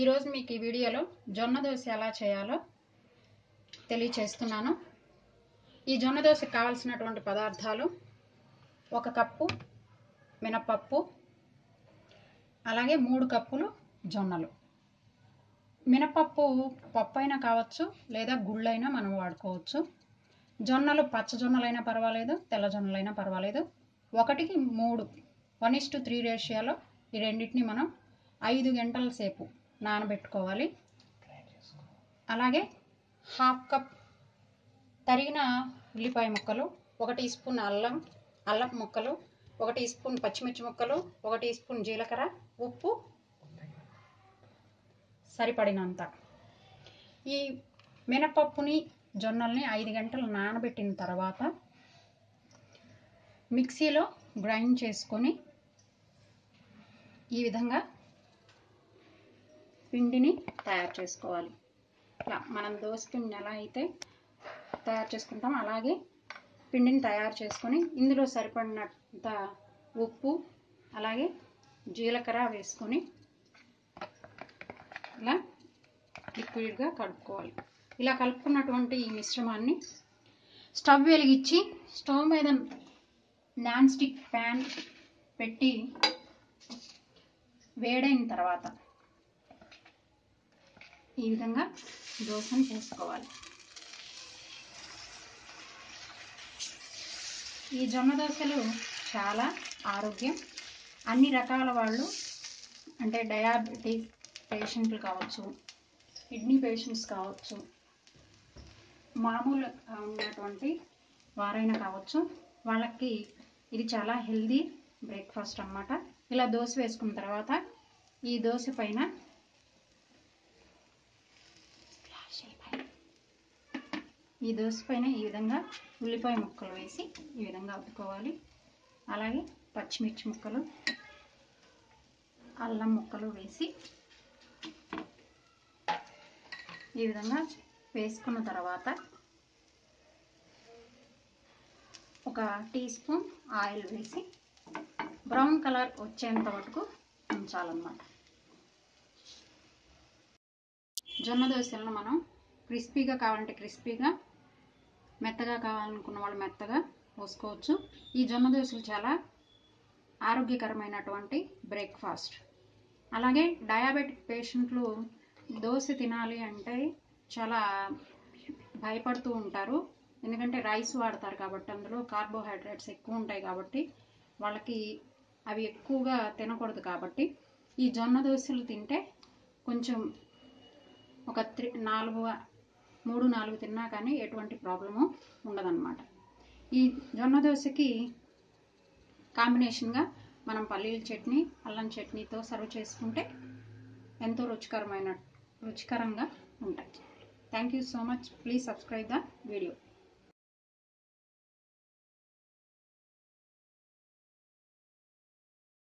ఈరోజు మీకు ఈ వీడియోలో జొన్న దోశ ఎలా చేయాలో తెలియచేస్తున్నాను. ఈ జొన్న దోశకు కావలసినటువంటి పదార్థాలు ఒక కప్పు మినపప్పు అలాగే మూడు కప్పులు జొన్నలు. మినపప్పు పప్పు అయినా కావచ్చు లేదా గుళ్ళైనా మనం వాడుకోవచ్చు. జొన్నలు పచ్చ జొన్నలైనా పర్వాలేదు తెల్ల జొన్నలైనా పర్వాలేదు. ఒకటికి మూడు వన్ ఇస్ టు త్రీ రేషియోలో ఈ రెండింటిని మనం ఐదు గంటల సేపు నానబెట్టుకోవాలి. అలాగే హాఫ్ కప్ తరిగిన ఉల్లిపాయ ముక్కలు ఒక టీ స్పూన్ అల్లం అల్లం ముక్కలు ఒక టీ స్పూన్ పచ్చిమిర్చి ముక్కలు ఒక టీ స్పూన్ జీలకర్ర ఉప్పు సరిపడినంత. ఈ మినపప్పుని జొన్నల్ని ఐదు గంటలు నానబెట్టిన తర్వాత మిక్సీలో గ్రైండ్ చేసుకొని ఈ విధంగా పిండిని తయారు చేసుకోవాలి. ఇలా మనం దోశ పిండిని ఎలా అయితే తయారు చేసుకుంటాం అలాగే పిండిని తయారు చేసుకొని ఇందులో సరిపడినంత ఉప్పు అలాగే జీలకర్ర వేసుకొని ఇలా లిక్విడ్గా కలుపుకోవాలి. ఇలా కలుపుకున్నటువంటి ఈ మిశ్రమాన్ని స్టవ్ వెలిగించి స్టవ్ మీద నాన్ స్టిక్ ప్యాన్ పెట్టి వేడైన తర్వాత ఈ విధంగా దోశను చేసుకోవాలి. ఈ జొన్న దోశలు చాలా ఆరోగ్యం. అన్ని రకాల వాళ్ళు అంటే డయాబెటీస్ పేషెంట్లు కావచ్చు కిడ్నీ పేషెంట్స్ కావచ్చు మామూలు ఉన్నటువంటి వారైనా కావచ్చు వాళ్ళకి ఇది చాలా హెల్దీ బ్రేక్ఫాస్ట్ అన్నమాట. ఇలా దోశ వేసుకున్న తర్వాత ఈ దోశ పైన ఈ దోశ పైన ఈ విధంగా ఉల్లిపాయ ముక్కలు వేసి ఈ విధంగా అద్దుకోవాలి. అలాగే పచ్చిమిర్చి ముక్కలు అల్లం ముక్కలు వేసి ఈ విధంగా వేసుకున్న తర్వాత ఒక టీ స్పూన్ ఆయిల్ వేసి బ్రౌన్ కలర్ వచ్చేంత వరకు ఉంచాలన్నమాట. జొన్న దోశలను మనం. క్రిస్పీగా కావాలంటే క్రిస్పీగా మెత్తగా కావాలనుకున్న వాళ్ళు మెత్తగా పోసుకోవచ్చు. ఈ జొన్న దోశలు చాలా ఆరోగ్యకరమైనటువంటి బ్రేక్ఫాస్ట్ అలాగే డయాబెటిక్ పేషెంట్లు దోశ తినాలి అంటే చాలా భయపడుతూ ఉంటారు. ఎందుకంటే రైస్ వాడతారు కాబట్టి అందులో కార్బోహైడ్రేట్స్ ఎక్కువ ఉంటాయి కాబట్టి వాళ్ళకి అవి ఎక్కువగా తినకూడదు కాబట్టి ఈ జొన్న దోశలు తింటే కొంచెం ఒక త్రీ నాలుగు మూడు నాలుగు తిన్నా కానీ ఎటువంటి ప్రాబ్లము ఉండదన్నమాట. ఈ జొన్న దోశకి కాంబినేషన్గా మనం పల్లీల చట్నీ అల్లం చట్నీతో సర్వ్ చేసుకుంటే ఎంతో రుచికరమైన రుచికరంగా ఉంటాయి. Thank you so much please subscribe the video